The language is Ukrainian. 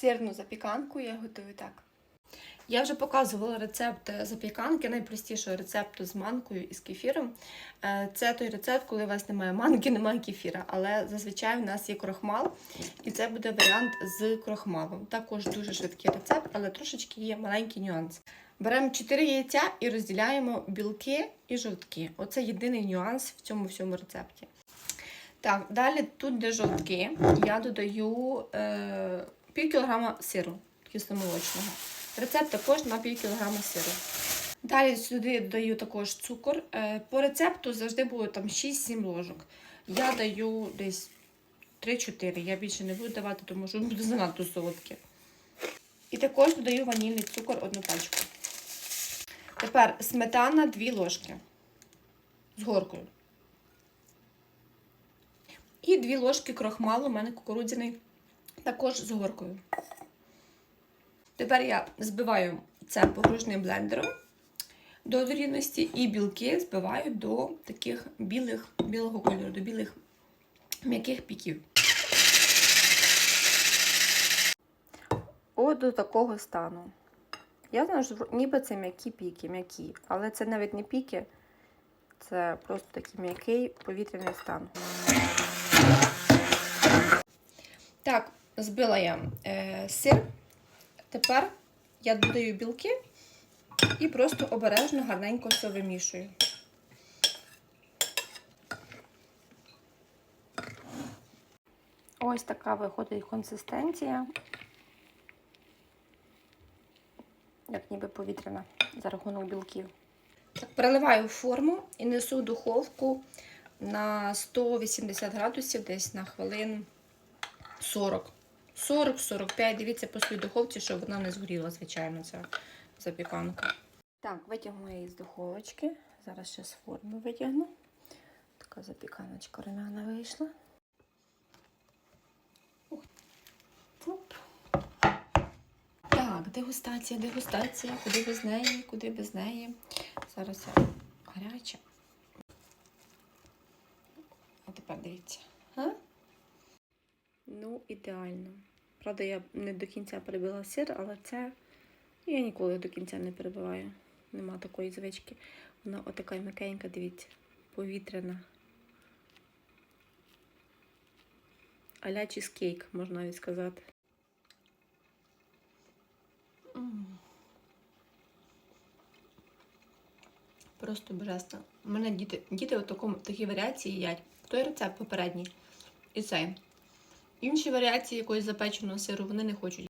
сирну запіканку я готую так. Я вже показувала рецепт запіканки, найпростішого рецепту з манкою і з кефіром. Е, Це той рецепт, коли у вас немає манки, немає кефіра. Але зазвичай в нас є крохмал, і це буде варіант з крохмалом. Також дуже швидкий рецепт, але трошечки є маленький нюанс. Беремо 4 яйця і розділяємо білки і жовтки. Оце єдиний нюанс в цьому всьому рецепті. Так, далі тут, де жовтки, я додаю е, пів кілограма сиру кисломолочного. Рецепт також на пів кілограма сиру. Далі сюди даю також цукор. Е, По рецепту завжди було там 6-7 ложок. Я даю десь 3-4. Я більше не буду давати, тому що буде занадто солодке. І також додаю ванільний цукор одну пачку. Тепер сметана 2 ложки з горкою. І 2 ложки крохмалу, у мене кукурудзяний, також з горкою. Тепер я збиваю це погружним блендером до однорідності і білки збиваю до таких білих, білого кольору, до білих м'яких піків. От до такого стану. Я знаю, що ніби це м'які піки, м'які, але це навіть не піки, це просто такий м'який повітряний стан. Так, збила я е, сир. Тепер я додаю білки і просто обережно гарненько все вимішую. Ось така виходить консистенція. Як ніби повітряна за рахунок білків. Так, переливаю форму і несу в духовку на 180 градусів десь на хвилин 40. 40-45. Дивіться по своїй духовці, щоб вона не згоріла, звичайно, ця запіканка. Так, витягну її з духовочки. Зараз ще з форми витягну. Така запіканочка румяна вийшла. Так, дегустація, дегустація. Куди без неї, куди без неї. Зараз я гаряча. А тепер дивіться. А? Ідеально. Правда, я не до кінця перебила сир, але це я ніколи до кінця не перебиваю. Нема такої звички. Вона отака м'якенька, дивіться, повітряна. Аля чизкейк, можна навіть сказати. Просто божественно. У мене діти, діти в такому, такі варіації їдять. Той рецепт попередній і цей. Інші варіації якоїсь запеченого сиру вони не хочуть.